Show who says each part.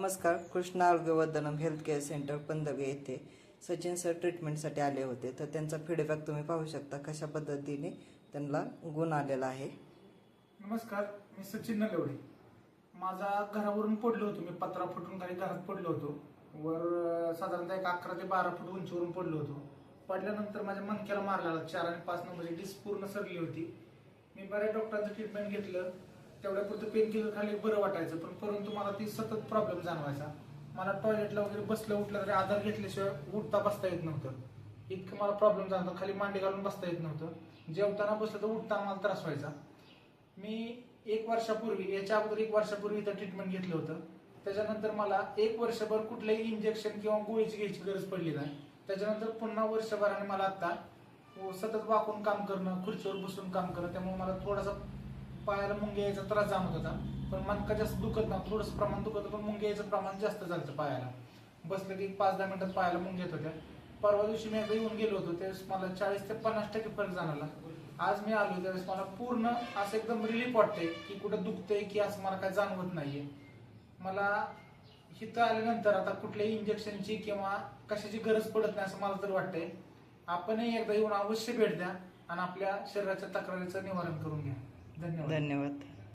Speaker 1: नमस्कार Krishna Arogyavardhanam health care centre Pandhave येथे Sachin sir ट्रीटमेंटसाठी आले होते. तर त्यांचा फीडबॅक तुम्ही पाहू शकता कशा पद्धतीने त्यांना गुण आलेला आहे.
Speaker 2: नमस्कार मी सचिन नलवडे. माझा घरावरून पडलो होतो. मी पत्रा फुटून खाली घरात पडलो होतो. वर साधारणतः एक अकरा ते बारा फूट उंचीवरून पडलो होतो. पडल्यानंतर माझ्या मनक्याला मार लागला. चार आणि पाच नंबरची डिस्क पूर्ण सरली होती. मी बऱ्याच डॉक्टरांचं ट्रीटमेंट घेतलं. तेवढ्यापुरतं पेन किलर खाली बरं वाटायचं. पण परंतु मला ती सतत प्रॉब्लेम जाणवायचा. मला टॉयलेटला वगैरे बसलं उठलं तरी आधार घेतल्याशिवाय उठता बसता येत नव्हतं. इतकं मला प्रॉब्लेम जाणवता. खाली मांडी घालून बसता येत नव्हतं. जेवताना बसलं तर उठताना मला त्रास व्हायचा. मी एक वर्षापूर्वी याच्या अगोदर एक वर्षापूर्वी इथं ट्रीटमेंट घेतलं होतं. त्याच्यानंतर मला एक वर्षभर कुठलंही इंजेक्शन किंवा गोळीची घ्यायची गरज पडली नाही. त्याच्यानंतर पुन्हा वर्षभराने मला आता व सतत वाकून काम करणं खुर्चीवर बसून काम करणं त्यामुळे मला थोडासा पायाला मुंग्या यायचा त्रास जाणवत होता. पण मनका जास्त दुखत ना थोडंसं प्रमाण दुखत होतं पण मुंग्या यायचं प्रमाण जास्त झालं पायाला. बसलं की पाच दहा मिनिटात पायाला मुंग्या येत होत्या. परवा दिवशी मी एकदा येऊन गेलो होतो त्यावेळेस मला चाळीस ते पन्नास टक्के फरक जाणवला. आज मी आलो त्यावेळेस मला पूर्ण असं एकदम रिलीफ वाटतंय की कुठं दुखतंय की असं मला काय जाणवत नाहीये. मला इथं आल्यानंतर आता कुठल्याही इंजेक्शनची किंवा कशाची गरज पडत नाही असं मला तर वाटतंय. आपणही एकदा येऊन अवश्य भेट द्या आणि आपल्या शरीराच्या तक्रारीचं निवारण करून घ्या. धन्यवाद.
Speaker 1: धन्यवाद.